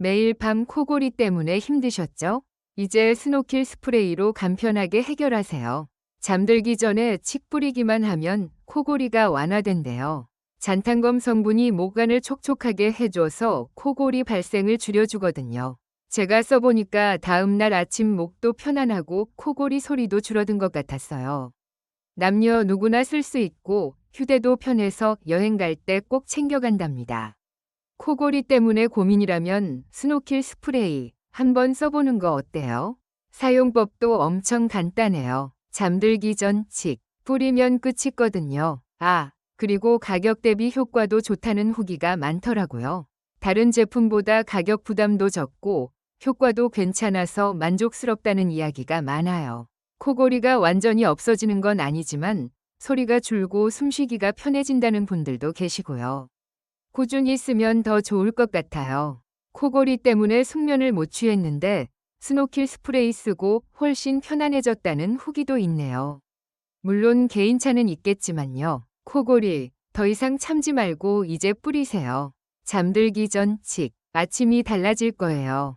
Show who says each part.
Speaker 1: 매일 밤 코골이 때문에 힘드셨죠? 이제 스노킬 스프레이로 간편하게 해결하세요. 잠들기 전에 칙 뿌리기만 하면 코골이가 완화된대요. 잔탄검 성분이 목간을 촉촉하게 해줘서 코골이 발생을 줄여주거든요. 제가 써보니까 다음날 아침 목도 편안하고 코골이 소리도 줄어든 것 같았어요. 남녀 누구나 쓸 수 있고 휴대도 편해서 여행 갈 때 꼭 챙겨간답니다. 코골이 때문에 고민이라면 스노킬 스프레이 한번 써보는 거 어때요? 사용법도 엄청 간단해요. 잠들기 전 칙, 뿌리면 끝이거든요. 아, 그리고 가격 대비 효과도 좋다는 후기가 많더라고요. 다른 제품보다 가격 부담도 적고 효과도 괜찮아서 만족스럽다는 이야기가 많아요. 코골이가 완전히 없어지는 건 아니지만 소리가 줄고 숨쉬기가 편해진다는 분들도 계시고요. 꾸준히 쓰면 더 좋을 것 같아요. 코골이 때문에 숙면을 못 취했는데 스노킬 스프레이 쓰고 훨씬 편안해졌다는 후기도 있네요. 물론 개인차는 있겠지만요. 코골이 더 이상 참지 말고 이제 뿌리세요. 잠들기 전 칙, 아침이 달라질 거예요.